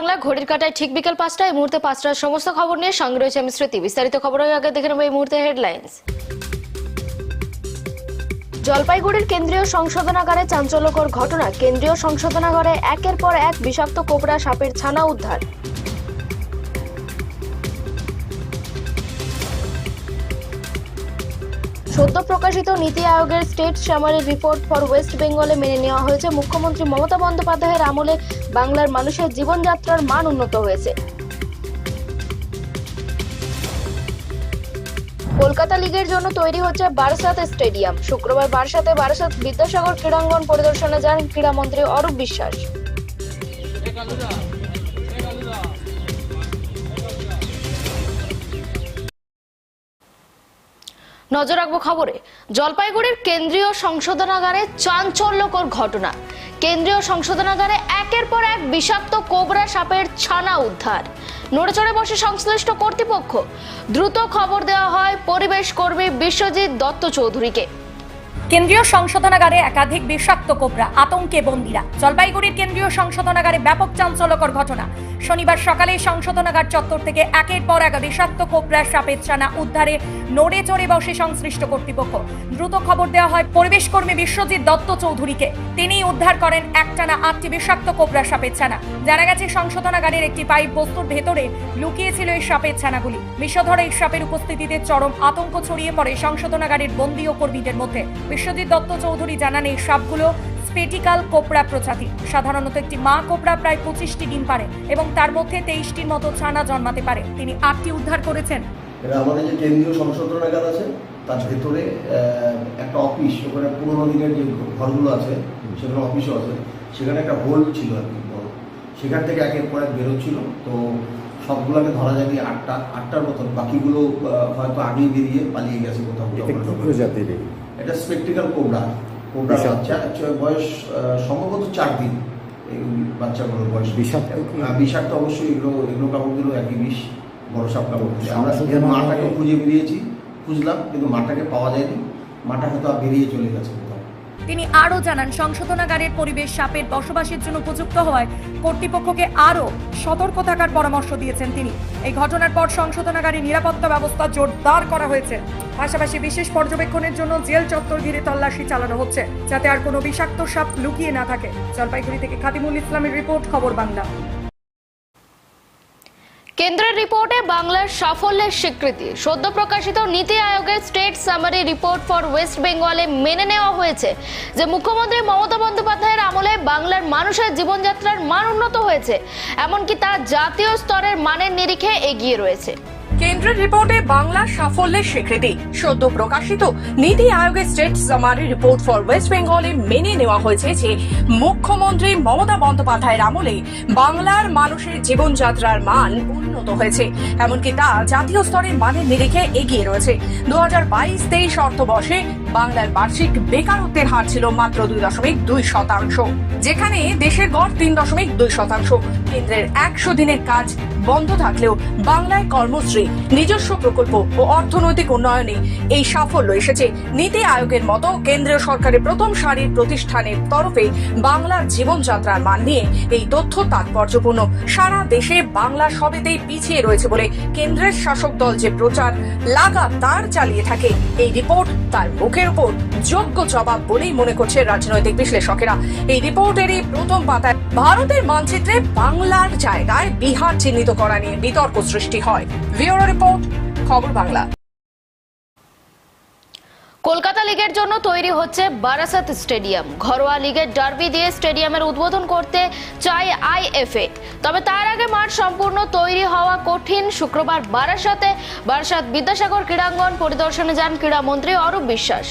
বাংলা, ঘড়ির কাটায় ঠিক বিকেল পাঁচটা এই মুহূর্তে পাঁচটার সমস্ত খবর নিয়ে সঙ্গে রয়েছে আমি স্মৃতি বিস্তারিত খবরের আগে দেখে নেব এই মুহূর্তে হেডলাইন্স জলপাইগুড়ির কেন্দ্রীয় সংশোধনাগারে চাঞ্চল্যকর ঘটনা। কেন্দ্রীয় সংশোধনাগারে একের পর এক বিষাক্ত কোবরা সাপের ছানা উদ্ধার। সদ্য প্রকাশিত নীতি আয়োগের state summary report for west বেঙ্গলে মেনে নেওয়া হয়েছে। মুখ্যমন্ত্রী মমতা বন্দ্যোপাধ্যায়ের আমলে বাংলার মানুষের জীবনযাত্রার মান উন্নত হয়েছে। কলকাতা লিগের জন্য তৈরি হচ্ছে বারাসাত স্টেডিয়াম। শুক্রবার বারাসাতে বারাসাত বিদ্যাসাগর ক্রীড়াঙ্গন পরিদর্শনে যান ক্রীড়ামন্ত্রী অরূপ বিশ্বাস। নজর রাখব খবরে। জলপাইগুড়ির কেন্দ্রীয় সংশোধনাগারে চাঞ্চল্যকর ঘটনা। কেন্দ্রীয় সংশোধনাগারে একের পর এক বিষাক্ত কোবরা সাপের ছানা উদ্ধার। নড়েচড়ে বসে সংশ্লিষ্ট কর্তৃপক্ষ। দ্রুত খবর দেওয়া হয় পরিবেশ কর্মী বিশ্বজিৎ দত্ত চৌধুরীকে। কেন্দ্রীয় সংশোধনাগারে একাধিক বিষাক্ত কোবরা, আতঙ্কে বন্দীরা। জলপাইগুড়ির কেন্দ্রীয় সংশোধনাগারে ব্যাপক চাঞ্চল্যকর ঘটনা। শনিবার সকালে সংশোধনাগার চত্বর থেকে একের পর এক বিষাক্ত কোবরা সাপের ছানা উদ্ধারে নড়ে চড়ে বসে সংশ্লিষ্ট কর্তৃপক্ষ। দ্রুত খবর দেওয়া হয় পরিবেশ কর্মী বিশ্বজিৎ দত্ত চৌধুরীকে। তিনি উদ্ধার করেন একটানা আটটি বিষাক্ত কোবরা সাপের ছানা। জানা গেছে, সংশোধনাগারের একটি পাইপ বস্তুর ভেতরে লুকিয়েছিল এই সাপের ছানাগুলি। বিষধর এই সাপের উপস্থিতিতে চরম আতঙ্ক ছড়িয়ে পড়ে সংশোধনাগারের বন্দী ও কর্মীদের মধ্যে। বিশ্বজিৎ দত্ত চৌধুরী জানান এই সাপগুলো স্পেটিকাল কোপড়া প্রজাতি। সাধারণত একটি মা কোপড়া প্রায় পঁচিশটি ডিম পারে এবং তার মধ্যে তেইশটির মতো ছানা জন্মাতে পারে। তিনি আটটি উদ্ধার করেছেন। আমাদের যে কেন্দ্রীয় সংশোধনাগার আছে তার ভেতরে একটা অফিস ওখানে পুরোনো দিনের যে ঘরগুলো আছে সেখানে অফিসও আছে। সেখানে একটা হোল ছিল আর কি বড়। সেখান থেকে একের পর এক বেরোচ্ছিল। তো সবগুলোকে ধরা যায়নি আটটা আটটার মতন। বাকিগুলো হয়তো আগেই বেরিয়ে পালিয়ে গেছে কোথাও। প্রজাতির? এটা স্পেকটিক্যাল কোবরা কোবরা। বাচ্চা বয়স সম্ভবত চার দিন এই বাচ্চাগুলোর বয়স। বিষাক্ত বিষাক্ত অবশ্যই এগুলো এগুলো কাপড় দিলেও একই বিষ বড় সাপ কাপড়। আমরা মাটাকে খুঁজে বেরিয়েছি খুঁজলাম কিন্তু মাটাকে পাওয়া যায়নি। মাটা হয়তো আর বেরিয়ে চলে গেছে। তিনি আরও জানান, সংশোধনাগারের পরিবেশ সাপের বসবাসের জন্য উপযুক্ত হওয়ায় কর্তৃপক্ষকে আরও সতর্ক থাকার পরামর্শ দিয়েছেন তিনি। এই ঘটনার পর সংশোধনাগারের নিরাপত্তা ব্যবস্থা জোরদার করা হয়েছে। পাশাপাশি বিশেষ পর্যবেক্ষণের জন্য জেল চত্বর ঘিরে তল্লাশি চালানো হচ্ছে, যাতে আর কোনো বিষাক্ত সাপ লুকিয়ে না থাকে। জলপাইগুড়ি থেকে খাদিমুল ইসলামের রিপোর্ট, খবর বাংলা। কেন্দ্রের রিপোর্টে বাংলার সাফল্যের স্বীকৃতি। সদ্য প্রকাশিত নীতি আয়োগের state summary report for west বেঙ্গলে মেনে নেওয়া হয়েছে যে মুখ্যমন্ত্রী মমতা বন্দ্যোপাধ্যায়ের আমলে বাংলার মানুষের জীবনযাত্রার মান উন্নত হয়েছে, এমনকি তা জাতীয় স্তরের মানের নিরিখে এগিয়ে রয়েছে। কেন্দ্রের রিপোর্টে বাংলার সাফল্যের স্বীকৃতি। সদ্য প্রকাশিত নীতি আয়োগের state summary report for west বেঙ্গলে মেনে নেওয়া হয়েছে যে, মুখ্যমন্ত্রী মমতা বন্দ্যোপাধ্যায়ের আমলে বাংলার মানুষের জীবনযাত্রার মান উন্নত হয়েছে। এমনকি তা জাতীয় স্তরের মানের নিরিখে এগিয়ে রয়েছে। দু হাজার বাইশ তেইশ অর্থবর্ষে বাংলার বার্ষিক বেকারত্বের হার ছিল মাত্র দুই দশমিক দুই শতাংশ। যেখানে দেশের গড় তিন দশমিক দুই শতাংশ। কেন্দ্রের একশো দিনের কাজ বন্ধ থাকলেও বাংলায় কর্মশ্রী, নিজস্ব প্রকল্প ও অর্থনৈতিক উন্নয়নে এই সাফল্য এসেছে। নীতি আয়োগের মতো কেন্দ্রীয় সরকারের প্রথম সারির প্রতিষ্ঠানের তরফে বাংলার জীবনযাত্রার মান নিয়ে এই তথ্য তাৎপর্যপূর্ণ। সারা দেশে বাংলা সবেতেই পিছিয়ে রয়েছে বলে কেন্দ্রের শাসক দল যে প্রচার লাগাতার চালিয়ে থাকে, এই রিপোর্ট তার মুখের উপর যোগ্য জবাব বলেই মনে করছে রাজনৈতিক বিশ্লেষকেরা। এই রিপোর্টেরই প্রথম পাতায়, ভারতের মানচিত্রে বাংলার জায়গায় বিহার চিহ্নিত করা নিয়ে বিতর্ক সৃষ্টি হয়। ভিওরো রিপোর্ট, খবর বাংলা। কলকাতা লিগের জন্য তৈরি হচ্ছে বারাসাত স্টেডিয়াম। ঘরোয়া লিগের ডার্বি দিয়ে স্টেডিয়ামের উদ্বোধন করতে চায় আইএফএ। তবে তার আগে মাঠ সম্পূর্ণ তৈরি হওয়া কঠিন শুক্রবার বারাসাতে। বারাসাত বিদ্যাসাগর ক্রীড়াঙ্গন পরিদর্শনে যান ক্রীড়ামন্ত্রী অরূপ বিশ্বাস।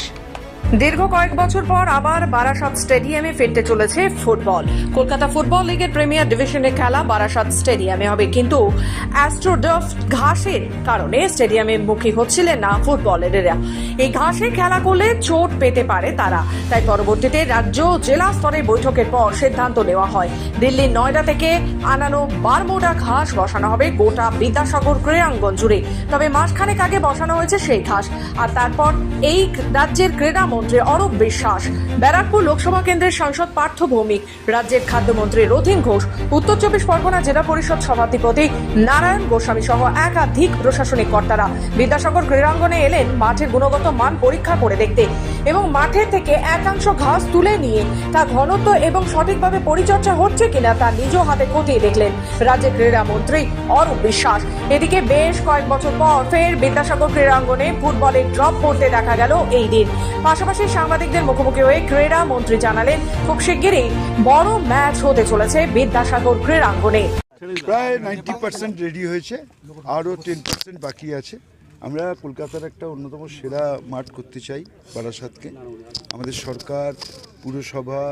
দীর্ঘ কয়েক বছর পর আবার বারাসাত স্টেডিয়ামে ফিরতে চলেছে ফুটবল। কলকাতা ফুটবল লিগের প্রিমিয়ার ডিভিশনের খেলা বারাসাত স্টেডিয়ামে হবে। কিন্তু অ্যাস্ট্রোডফ ঘাসের কারণে স্টেডিয়ামে মুখী হচ্ছিলেন না ফুটবলারেরা। এই ঘাসে খেলা করলে চোট পেতে পারে তারা। তাই পরবর্তীতে রাজ্য জেলা স্তরের বৈঠকের পর সিদ্ধান্ত নেওয়া হয়। দিল্লির নয়ডা থেকে আনানো বারমোডা ঘাস বসানো হবে গোটা বিদ্যাসাগর ক্রীড়াঙ্গন জুড়ে। তবে মাসখানেক আগে বসানো হয়েছে সেই ঘাস। আর তারপর এই রাজ্যের ক্রীড়ামন্ত্রী অরূপ বিশ্বাস। ব্যারাকপুর লোকসভা কেন্দ্রের সাংসদ পার্থ ভৌমিক, রাজ্যের খাদ্যমন্ত্রী রথিন ঘোষ, উত্তর চব্বিশ পরগনা জেলা পরিষদ সভাধিপতি নারায়ণ গোস্বামী সহ একাধিক প্রশাসনিক কর্তারা বিদ্যাসাগর ক্রীড়াঙ্গনে এলেন মাঠের গুণগত মান পরীক্ষা করে দেখতে এবং মাঠে থেকে একাংশ ঘাস তুলে নিয়ে তা ঘনত্ব এবং সঠিকভাবে পরিচর্যা হচ্ছে কিনা তা নিজ হাতে খতিয়ে দেখলেন রাজ্যের ক্রীড়ামন্ত্রী অরূপ বিশ্বাস। এদিকে বেশ কয়েক বছর পর ফের বিদ্যাসাগর ক্রীড়াঙ্গনে ফুটবলের ড্রপ পড়তে দেখা গেল এই দিন। পাশাপাশি সাংবাদিকদের মুখোমুখি হয়ে ক্রীড়া মন্ত্রী জানালেন, খুব শিগগিরই বড় ম্যাচ হতে চলেছে বিদ্যাসাগর ক্রীড়াঙ্গনে। প্রায় নাইনটি পার্সেন্ট রেডি হয়েছে, আরও টেন পার্সেন্ট বাকি আছে। আমরা কলকাতার একটা অন্যতম সেরা মাঠ করতে চাই বারাসাতকে। আমাদের সরকার, পুরসভা,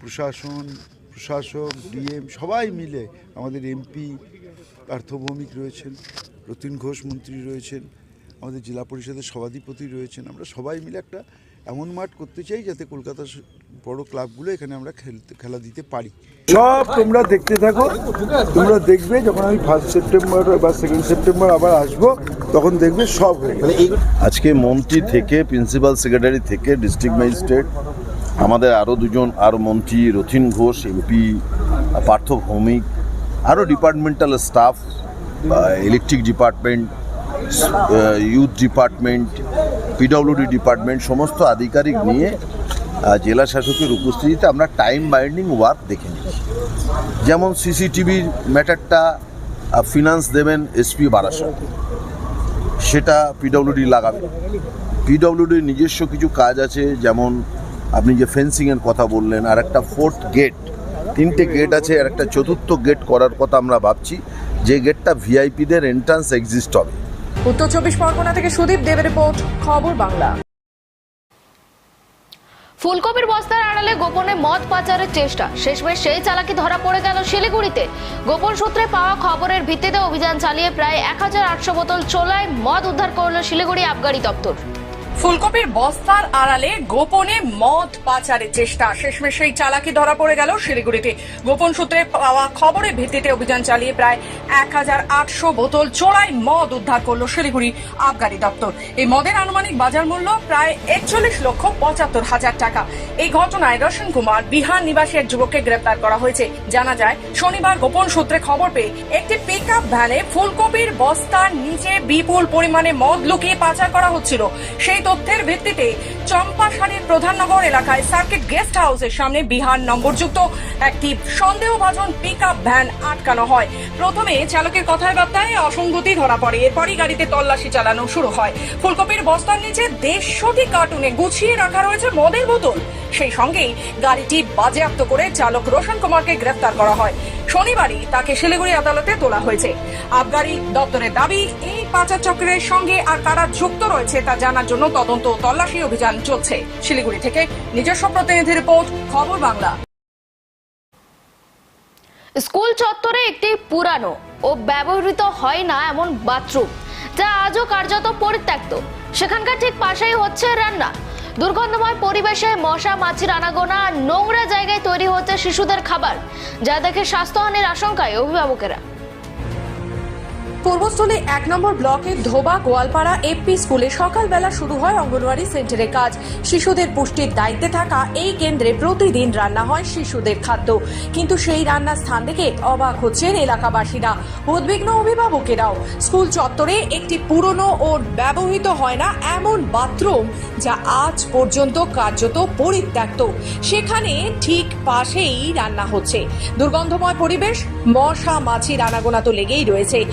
প্রশাসন, প্রশাসক, ডিএম, সবাই মিলে আমাদের এমপি পার্থভৌমিক রয়েছেন, রতিন ঘোষ মন্ত্রী রয়েছেন, আমাদের জেলা পরিষদের সভাধিপতি রয়েছেন। আমরা সবাই মিলে একটা এমন মাঠ করতে চাই যাতে কলকাতার বড় ক্লাবগুলো এখানে আমরা খেলতে খেলা দিতে পারি। সব তোমরা দেখতে থাকো। তোমরা দেখবে যখন আমি ফার্স্ট সেপ্টেম্বর বা সেকেন্ড সেপ্টেম্বর আবার আসব তখন দেখবে সব হয়ে গেছে। আজকে মন্ত্রী থেকে প্রিন্সিপাল সেক্রেটারি থেকে ডিস্ট্রিক্ট ম্যাজিস্ট্রেট আমাদের আরও দুজন আরও মন্ত্রী রথিন ঘোষ এমপি পার্থ ভৌমিক আরও departmental staff electric department youth department PWD department সমস্ত আধিকারিক নিয়ে জেলা শাসকের উপস্থিতিতে আমরা টাইম বাইন্ডিং ওয়ার্ক দেখে নিচ্ছি যেমন সিসিটিভির ম্যাটারটা ফিনান্স দেবেন এসপি বারাসাত। সেটা পিডব্লিউডি লাগাবে। পিডব্লিউডির নিজস্ব কিছু কাজ আছে, যেমন আপনি যে ফেন্সিংয়ের কথা বললেন, আর একটা ফোর্থ গেট তিনটে গেট আছে, আর একটা চতুর্থ গেট করার কথা আমরা ভাবছি। যে গেটটা ভিআইপিদের এন্ট্রান্স এক্সিস্ট হবে। উত্তর চব্বিশ পরগনা থেকে সুদীপ দেবের রিপোর্ট, খবর বাংলা। ফুলকপির বস্তার আড়ালে গোপনে মদ পাচারের চেষ্টা। শেষমেশ সেই চালাকি ধরা পড়ে গেল শিলিগুড়িতে। গোপন সূত্রে পাওয়া খবরের ভিত্তিতে অভিযান চালিয়ে প্রায় এক হাজার আটশো বোতল চোলায় মদ উদ্ধার করল শিলিগুড়ি আবগারি দপ্তর। ফুলকপির বস্তার আড়ালে গোপনে মদ পাচারের চেষ্টা। শেষমেশ সেই চালাকি ধরা পড়ে গেল শিলিগুড়িতে। গোপন সূত্রে পাওয়া খবরের ভিত্তিতে অভিযান চালিয়ে প্রায় এক হাজার আটশো বোতল চোরাই মদ উদ্ধার করল শিলিগুড়ি আবগারি দপ্তর। এই মদের আনুমানিক বাজার মূল্য প্রায় একচল্লিশ লক্ষ পঁচাত্তর হাজার টাকা। এই ঘটনায় রোশন কুমার, বিহার নিবাসী এক যুবককে গ্রেপ্তার করা হয়েছে। জানা যায়, শনিবার গোপন সূত্রে খবর পেয়ে একটি পিক আপ ভ্যানে ফুলকপির বস্তার নিচে বিপুল পরিমাণে মদ লুকিয়ে পাচার করা হচ্ছিল। সেই তথ্যের ভিত্তিতে চম্পাশাড়ির প্রধাননগর এলাকায় সার্কিট গেস্ট হাউসের সামনে বিহার নম্বরযুক্ত একটি সন্দেহভাজন পিক আপ ভ্যান আটকানো হয়। প্রথমে চালকের কথায় বার্তায় অসঙ্গতি ধরা পড়ে, এরপরই গাড়িতে তল্লাশি চালানো শুরু হয়। ফুলকপির বস্তার নিচে দেড়শোটি কার্টুনে গুছিয়ে রাখা রয়েছে মদের বোতল। সেই সঙ্গেই গাড়িটি বাজেয়াপ্ত করে চালক রোশন কুমারকে গ্রেফতার করা হয়। শনিবারই তাকে শিলিগুড়ি আদালতে তোলা হয়েছে। আবগারি দপ্তরের দাবি, এই পাচার চক্রের সঙ্গে আর কারা যুক্ত রয়েছে তা জানার জন্য তদন্ত তল্লাশি অভিযান চলছে। শিলিগুড়ি থেকে নিজস্ব প্রতিনিধি রিপোর্ট, খবর বাংলা। স্কুল চত্বরে একটি পুরানো ও ব্যবহৃত হয় না এমন বাথরুম, যা আজও কার্যত পরিত্যক্ত। সেখানকার ঠিক পাশেই হচ্ছে রান্না। দুর্গন্ধময় পরিবেশে মশা, মাছির আনাগোনা নোংরা জায়গায় তৈরি হচ্ছে শিশুদের খাবার, যা দেখে স্বাস্থ্যহানির আশঙ্কায় অভিভাবকেরা। পূর্বস্থলী এক নম্বর ব্লকের ধোবা, গোয়ালপাড়া এপি স্কুলে সকালবেলা শুরু হয় অঙ্গনওয়াড়ি সেন্টারের কাজ। শিশুদের পুষ্টির দায়িত্বে থাকা এই কেন্দ্রে প্রতিদিন রান্না হয় শিশুদের খাদ্য। কিন্তু সেই রান্নার স্থান থেকে অবাক হচ্ছেন এলাকাবাসীরা। উদ্বিগ্ন অভিভাবকেরাও, স্কুল চত্বরে একটি পুরনো ও ব্যবহৃত হয় না এমন বাথরুম যা আজ পর্যন্ত কার্যত পরিত্যক্ত। সেখানে ঠিক পাশেই রান্না হচ্ছে। দুর্গন্ধময় পরিবেশ, মশা মাছির আনাগোনা তো লেগেই রয়েছে।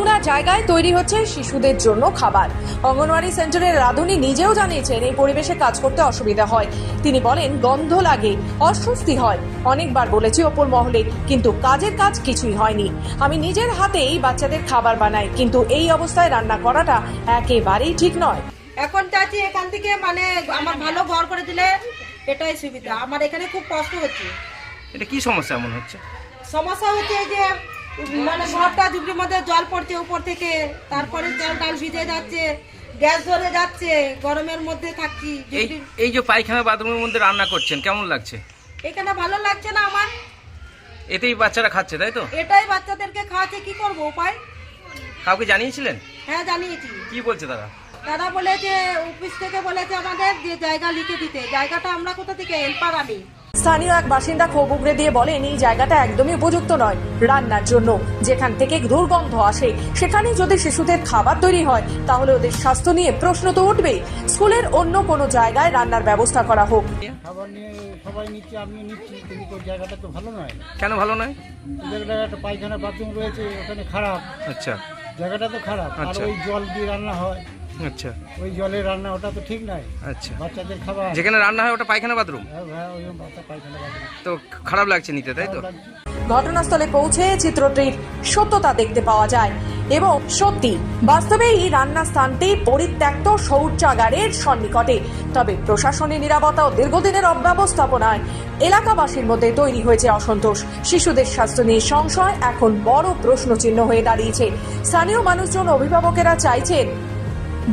নোংরা জায়গায় তৈরি হচ্ছে শিশুদের জন্য খাবার। অঙ্গনওয়াড়ি সেন্টারের রাধুনী নিজেও জানিয়েছেন এই পরিবেশে কাজ করতে অসুবিধা হয়। তিনি বলেন গন্ধ লাগে অস্বস্তি হয়। অনেকবার বলেছি ওপর মহলে কিন্তু কাজের কাজ কিছুই হয়নি। আমি নিজের হাতেই বাচ্চাদের খাবার বানাই কিন্তু এই অবস্থায় রান্না করাটা একেবারেই ঠিক নয়। এখন চাচ্ছি এখান থেকে মানে আমার ভালো ঘর করে দিলে এটাই সুবিধা। আমার এখানে খুব কষ্ট হচ্ছে। এটা কি সমস্যা এমন হচ্ছে? সমস্যা হচ্ছে যে মানে ঘরটা ঝুঁকির মধ্যে জল পড়ছে উপর থেকে। তারপরে জল ডাল ভিজে যাচ্ছে গ্যাস ধরে যাচ্ছে গরমের মধ্যে থাকছি এই যে পায়খানা বাথরুমের মধ্যে রান্না করছেন কেমন লাগছে? এখানে ভালো লাগছে না আমার। এতেই বাচ্চারা খাচ্ছে তাই তো? এটাই বাচ্চাদেরকে খাওয়াতে কি করব উপায়? কাউকে জানিয়েছিলেন? হ্যাঁ জানিয়েছি। কি বলছে তারা? তারা বলেছে অফিস থেকে বলেছে আমাদের যে জায়গা লিখে দিতে। জায়গাটা আমরা কোথা থেকে? হেল্পার আনি স্থানীয় এক বাসিন্দা ক্ষোভ উগরে দিয়ে বলেন এই জায়গাটা একদমই উপযুক্ত নয় রান্নার জন্য। যেখান থেকে দুর্গন্ধ আসে সেখানে যদি শিশুদের খাবার তৈরি হয় তাহলে ওদের স্বাস্থ্য নিয়ে প্রশ্ন তো উঠবে স্কুলের অন্য কোনো জায়গায় রান্নার ব্যবস্থা করা হোক। খাবার নিয়ে সবাই নিচ্ছে আমিও নিচ্ছি কিন্তু ওই জায়গাটা তো ভালো নয়। কেন ভালো নয়? জায়গাটা একটা পায়খানা বাথরুম রয়েছে ওখানে খারাপ। আচ্ছা। জায়গাটা তো খারাপ আর আচ্ছা। ওই জল দিয়ে রান্না হয়। আচ্ছা। ওই জলের রান্না ওটা তো ঠিক নয় আচ্ছা। বাচ্চাদের খাবার। যেখানে রান্না হয় ওটা পায়খানা বাথরুম? হ্যাঁ হ্যাঁ পায়খানা বাথরুম। তো খারাপ লাগছে নিতে তাই তো? ঘটনাস্থলে পৌঁছে চিত্রটির সত্যতা দেখতে পাওয়া যায় এবং সত্যি বাস্তবে এই রান্না স্থানটি পরিত্যক্ত শৌচাগারের সন্নিকটে। তবে প্রশাসনের নিরাপত্তা ও দীর্ঘদিনের অব্যবস্থাপনায় এলাকাবাসীর মধ্যে তৈরি হয়েছে অসন্তোষ। শিশুদের স্বাস্থ্য নিয়ে সংশয় এখন বড় প্রশ্নচিহ্ন হয়ে দাঁড়িয়েছে। স্থানীয় মানুষজন অভিভাবকেরা চাইছেন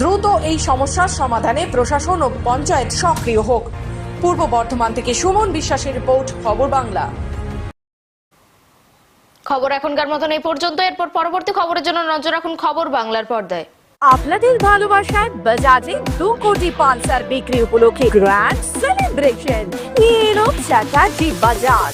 দ্রুত এই সমস্যার সমাধানে প্রশাসন ও পঞ্চায়েত সক্রিয় হোক। পূর্ব বর্ধমান থেকে সুমন বিশ্বাসের রিপোর্ট খবর বাংলা। খবর এখনকার মতন এই পর্যন্ত। এরপর পরবর্তী খবরের জন্য নজর রাখুন খবর বাংলার পর্দায়। আপনাদের ভালোবাসায় বাজাজে দু কোটি পালসার বিক্রি উপলক্ষে গ্র্যান্ড সেলিব্রেশন নিয়ে এলো চ্যাটার্জি বাজাজ।